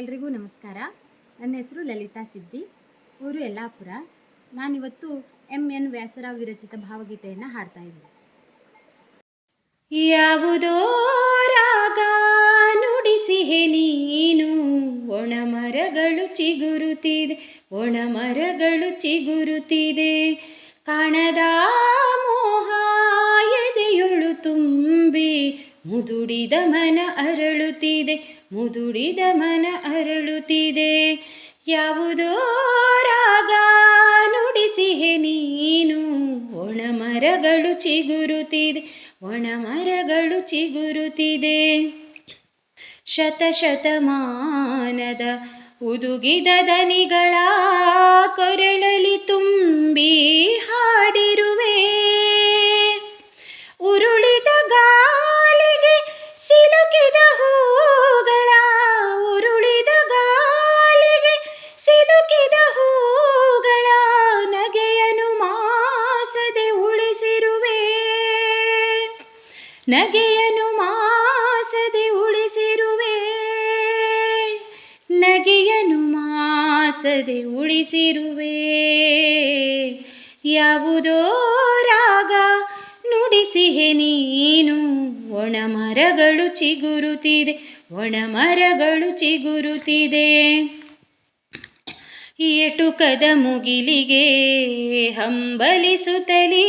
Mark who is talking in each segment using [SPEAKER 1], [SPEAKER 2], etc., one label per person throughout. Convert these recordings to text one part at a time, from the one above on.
[SPEAKER 1] ಎಲ್ರಿಗೂ ನಮಸ್ಕಾರ. ನನ್ನ ಹೆಸರು ಲಲಿತಾ ಸಿದ್ದಿ, ಊರು ಯಲ್ಲಾಪುರ. ನಾನಿವತ್ತು ಎಂ ಎನ್ ವ್ಯಾಸರಾವ್ ವಿರಚಿತ ಭಾವಗೀತೆಯನ್ನು ಹಾಡ್ತಾ ಇದ್ದೀನಿ.
[SPEAKER 2] ಯಾವುದೋ ರಾಗ ನುಡಿಸಿಹೆ ನೀನು ಒಣ ಮರಗಳು ಚಿಗುರುತ್ತಿದೆ ಒಣ ಮರಗಳು ಚಿಗುರುತ್ತಿದೆ. ಕಾಣದ ಮುದುಡಿದ ಮನ ಅರಳುತ್ತಿದೆ, ಮುದುಡಿದ ಮನ ಅರಳುತ್ತಿದೆ. ಯಾವುದೋ ರಾಗ ನುಡಿಸಿಹೆ ನೀನು ಒಣ ಮರಗಳು ಚಿಗುರುತ್ತಿದೆ ಒಣ ಮರಗಳು ಚಿಗುರುತ್ತಿದೆ ಶತಶತಮಾನದ ಉದುಗಿದ ದನಿಗಳ ಕೊರಳಲಿ ತುಂಬಿ ನಗೆಯನು ಮಾಸದೆ ಉಳಿಸಿರುವೆ. ನಗೆಯನು ಮಾಸದೆ ಉಳಿಸಿರುವೆ. ಯಾವುದೋ ರಾಗ ನುಡಿಸಿಹೆ ನೀನು. ಒಣ ಮರಗಳು ಚಿಗುರುತ್ತಿದೆ ಒಣ ಮರಗಳು ಚಿಗುರುತ್ತಿದೆ. ಎಟುಕದ ಮುಗಿಲಿಗೆ ಹಂಬಲಿಸುತ್ತಲೇ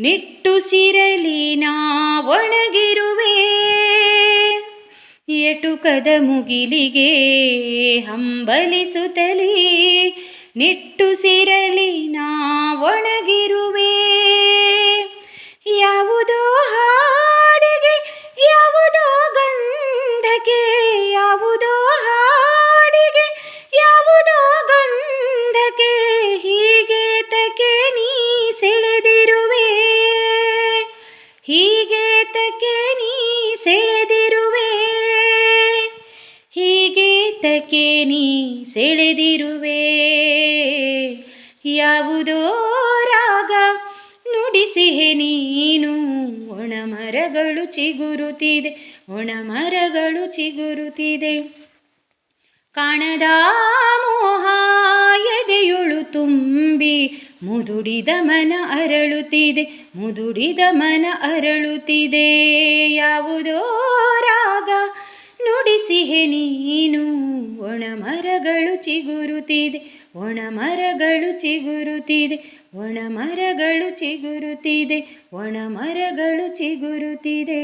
[SPEAKER 2] ನಿಟ್ಟುಸಿರಲಿ ನಾ ಒಣಗಿರುವೆ. ಎಟುಕದ ಮುಗಿಲಿಗೆ ಹಂಬಲಿಸುತ್ತಲೇ ನಿಟ್ಟುಸಿರಲಿ ನಾ ಒಣಗಿರುವೆ. ಯಾವುದೋ ಹಾಡಿಗೆ ಯಾವುದೋ ಗಂಧಕ್ಕೆ ಯಾವುದೋ ತಕೆ ನೀ ಸೆಳೆದಿರುವೆ. ಹೀಗೆ ತಕೆ ನೀ ಸೆಳೆದಿರುವೆ. ಯಾವುದೋ ರಾಗ ನುಡಿಸಿಹೆ ನೀನು. ಒಣ ಮರಗಳು ಚಿಗುರುತ್ತಿದೆ ಒಣ ಮರಗಳು ಚಿಗುರುತ್ತಿದೆ. ಕಾಣದ ಮೋಹ ತುಂಬಿ, ಮುದುಡಿದ ಮನ ಅರಳುತ್ತಿದೆ, ಮುದುಡಿದ ಮನ ಅರಳುತ್ತಿದೆ. ಯಾವುದೋ ರಾಗ ನುಡಿಸಿಹೆ ನೀನು ಒಣ ಮರಗಳು ಚಿಗುರುತ್ತಿದೆ ಒಣ ಮರಗಳು ಚಿಗುರುತ್ತಿದೆ ಒಣ ಮರಗಳು ಚಿಗುರುತ್ತಿದೆ ಒಣ ಮರಗಳು ಚಿಗುರುತ್ತಿದೆ.